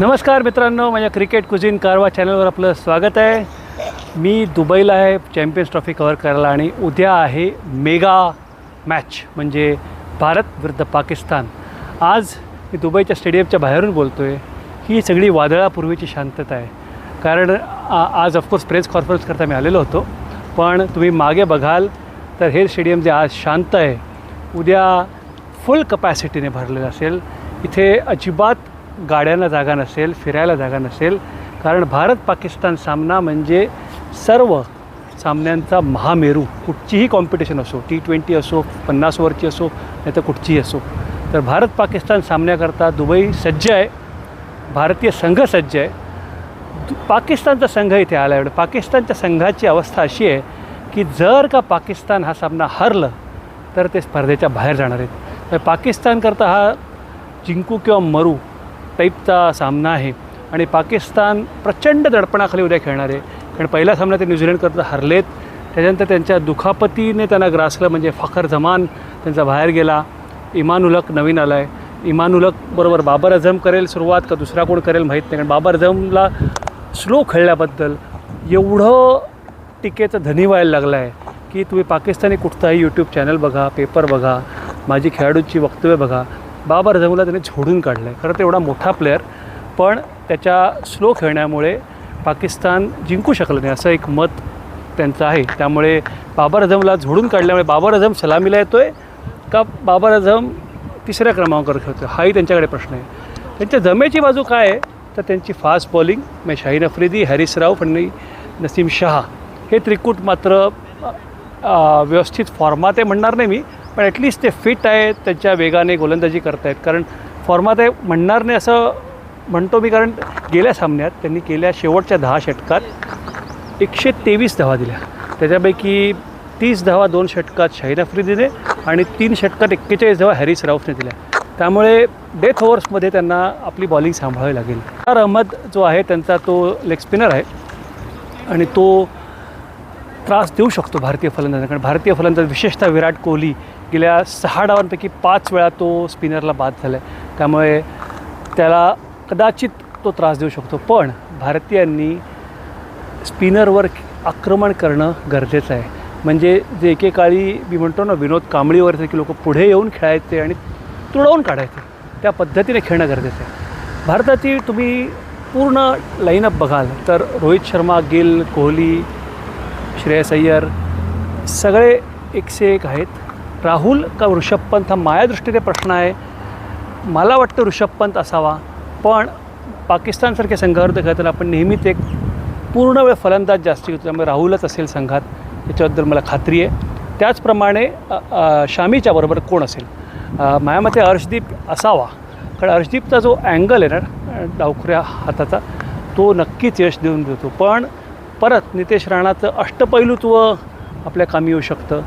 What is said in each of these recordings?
नमस्कार मित्रांनो माझ्या क्रिकेट कुझिन कारवा चॅनलवर आपलं स्वागत आहे. मी दुबईला आहे चॅम्पियन्स ट्रॉफी कवर करायला आणि उद्या आहे मेगा मॅच म्हणजे भारत विरुद्ध पाकिस्तान. आज मी दुबईच्या स्टेडियमच्या बाहेरून बोलतो आहे ही सगळी वादळापूर्वीची शांतता आहे. कारण आज ऑफकोर्स प्रेस कॉन्फरन्स करता मी आलेलो होतो. पण तुम्ही मागे बघाल तर हे स्टेडियम जे आज शांत आहे उद्या फुल कपॅसिटीने भरलेलं असेल. इथे अजिबात गाड्यांना जागा नसेल फिरायला जागा नसेल कारण भारत पाकिस्तान सामना म्हणजे सर्व सामन्यांचा महामेरू. कुठचीही कॉम्पिटिशन असो टी ट्वेंटी असो पन्नास ओव्हरची असो नाही तर कुठचीही असो. तर भारत पाकिस्तान सामन्याकरता दुबई सज्ज आहे भारतीय संघ सज्ज आहे. पाकिस्तानचा संघ इथे आला आहे पाकिस्तानच्या संघाची अवस्था अशी आहे की जर का पाकिस्तान हा सामना हरलं तर ते स्पर्धेच्या बाहेर जाणार आहेत. तर पाकिस्तानकरता हा जिंकू किंवा मरू टाईपचा सामना आहे. आणि पाकिस्तान प्रचंड दडपणाखाली उद्या खेळणार आहे. कारण पहिला सामना ते न्यूझीलंडकरता हरलेत. त्याच्यानंतर त्यांच्या दुखापतीने त्यांना ग्रासलं म्हणजे फखर जमान त्यांचा बाहेर गेला. इमानुलक नवीन आला आहे इमानुलक बरोबर बाबर अझम करेल सुरुवात का दुसरा कोण करेल माहीत नाही. कारण बाबर अझमला स्लो खेळल्याबद्दल एवढं टीकेचं धनी व्हायला लागलं आहे की तुम्ही पाकिस्तानी कुठचाही यूट्यूब चॅनल बघा पेपर बघा माझी खेळाडूची वक्तव्य बघा. बाबर अझमला त्याने झोडून काढलं आहे खरं तर एवढा मोठा प्लेअर पण त्याच्या स्लो खेळण्यामुळे पाकिस्तान जिंकू शकलं नाही असं एक मत त्यांचं आहे. त्यामुळे बाबर अझमला झोडून काढल्यामुळे बाबर अझम सलामीला येतो आहे का बाबर अझम तिसऱ्या क्रमांकावर खेळतो हाही त्यांच्याकडे प्रश्न आहे. त्यांच्या जमेची बाजू काय आहे? तर त्यांची फास्ट बॉलिंग मग शाहीन अफ्रिदी हॅरिस राऊफ आणि नसीम शहा. हे त्रिकूट मात्र व्यवस्थित फॉर्मात आहे म्हणणार नाही मी. पण ॲटलिस्ट ते फिट आहेत त्यांच्या वेगाने गोलंदाजी करतायत. कारण फॉर्मात आहे म्हणणार नाही असं म्हणतो मी कारण गेल्या सामन्यात त्यांनी केल्या शेवटच्या दहा षटकात एकशे तेवीस धावा दिल्या. त्याच्यापैकी तीस धावा दोन षटकात शाहीन आफ्रिदीने आणि तीन षटकात एक्केचाळीस धावा हॅरिस राऊफने दिल्या. त्यामुळे डेथ ओव्हर्समध्ये त्यांना आपली बॉलिंग सांभाळावी लागेल. तर अहमद जो आहे त्यांचा तो लेग स्पिनर आहे आणि तो त्रास देऊ शकतो भारतीय फलंदाजांना. कारण भारतीय फलंदाज विशेषतः विराट कोहली गेल्या सहा डावांपैकी पाच वेळा तो स्पिनरला बाद झाला आहे त्यामुळे त्याला कदाचित तो त्रास देऊ शकतो. पण भारतीयांनी स्पिनरवर आक्रमण करणं गरजेचं आहे. म्हणजे जे एकेकाळी मी म्हणतो ना विनोद कांबळीवर की लोक पुढे येऊन खेळायचे आणि तुडवून काढायचे. त्या पद्धतीने खेळणं गरजेचं आहे. भारताची तुम्ही पूर्ण लाईनअप बघाल तर रोहित शर्मा गिल कोहली श्रेयस अय्यर सगळे एकशे एक आहेत. राहुल का ऋषभ पंत हा माझ्या दृष्टीने प्रश्न आहे. मला वाटतं ऋषभ पंत असावा. पण पाकिस्तानसारख्या संघावर तर खेळताना आपण नेहमीच एक पूर्ण वेळ फलंदाज जास्ती होतो त्यामुळे राहुलच असेल संघात. याच्याबद्दल मला खात्री आहे. त्याचप्रमाणे शामीच्या बरोबर कोण असेल? माझ्या मते हर्षदीप असावा. कारण हर्षदीपचा जो अँगल आहे ना डावखुऱ्या हाताचा तो नक्कीच यश देऊन देतो. पण परत नितेश राणाचं अष्टपैलुत्व आपल्या कामी येऊ शकतं.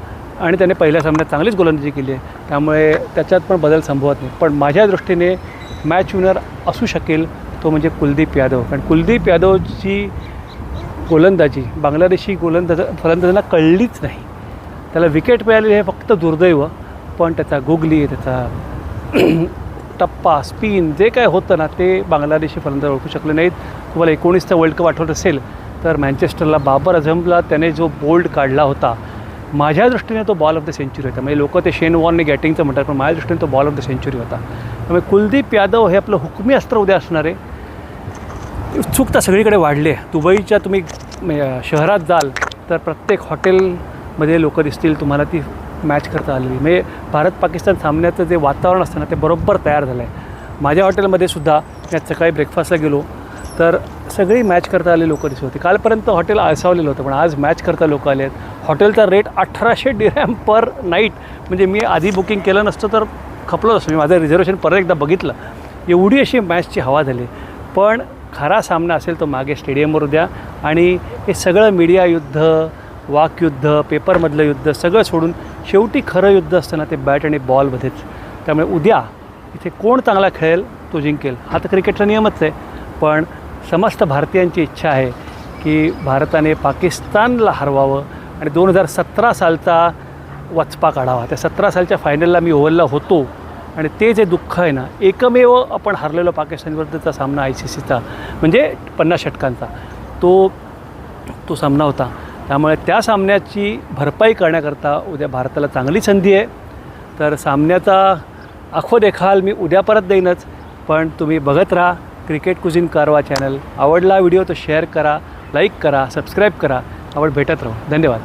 आणि त्याने पहिल्या सामन्यात चांगलीच गोलंदाजी केली आहे. त्यामुळे त्याच्यात पण बदल संभवत नाही. पण माझ्या दृष्टीने मॅच विनर असू शकेल तो म्हणजे कुलदीप यादव. कारण कुलदीप यादवची गोलंदाजी बांगलादेशी गोलंदाज फलंदाजांना कळलीच नाही. त्याला विकेट मिळालेली हे फक्त दुर्दैव पण त्याचा गुगली त्याचा टप्पा स्पिन जे काय होतं ना ते बांगलादेशी फलंदाज ओळखू शकले नाहीत. तुम्हाला एकोणीसचा वर्ल्ड कप आठवत असेल तर मँचेस्टरला बाबर अझमला त्याने जो बोल्ड काढला होता माझ्या दृष्टीने तो बॉल ऑफ द सेंचुरी होता. म्हणजे लोक ते शेन वॉर्नने गॅटिंगचं म्हणतात पण माझ्या दृष्टीने तो बॉल ऑफ द सेंचुरी होता. त्यामुळे कुलदीप यादव हे आपलं हुकमी अस्त्र उद्या असणारे उत्सुकता सगळीकडे वाढली आहे. दुबईच्या तुम्ही शहरात जाल तर प्रत्येक हॉटेलमध्ये लोक दिसतील तुम्हाला ती मॅच करता आलेली. म्हणजे भारत पाकिस्तान सामन्याचं जे वातावरण असतं ना ते बरोबर तयार झालं आहे माझ्या हॉटेलमध्ये सुद्धा मी आज सकाळी ब्रेकफास्टला गेलो. तर सगळी मॅच करता आले लोक दिसत होती. कालपर्यंत हॉटेल आळसावलेलं होतं पण आज मॅच करता लोक आले आहेत हॉटेलचा रेट अठराशे डिरॅम पर नाईट म्हणजे मी आधी बुकिंग केलं नसतं तर खपलो असतो. मी माझं रिझर्वेशन परत एकदा बघितलं. एवढी अशी मॅचची हवा झाली. पण खरा सामना असेल तो मागे स्टेडियमवर द्या आणि हे सगळं मीडिया युद्ध वाकयुद्ध पेपरमधलं युद्ध सगळं सोडून शेवटी खरं युद्ध असतं ना ते बॅट आणि बॉलमध्येच त्यामुळे उद्या इथे कोण चांगला खेळेल तो जिंकेल. हा तर क्रिकेटचा नियमच आहे. पण समस्त भारतीयांची इच्छा आहे की भारताने पाकिस्तानला हरवावं आणि दोन हजार सतरा सालचा वचपा काढावा. त्या सतरा सालच्या फायनलला मी ओव्हरला होतो आणि ते जे दुःख आहे ना एकमेव आपण हरलेलो पाकिस्तानविरुद्धचा सामना आय सी सीचा म्हणजे पन्नास षटकांचा तो तो सामना होता. त्यामुळे त्या सामन्याची भरपाई करण्याकरता उद्या भारताला चांगली संधी आहे. तर सामन्याचा आखो देखाल मी उद्या परत देईनच पण तुम्ही बघत राहा. क्रिकेट कुझिन कारवा चॅनल. आवडला व्हिडिओ तर शेअर करा लाईक करा सबस्क्राईब करा. आवड भेटत राहू. धन्यवाद.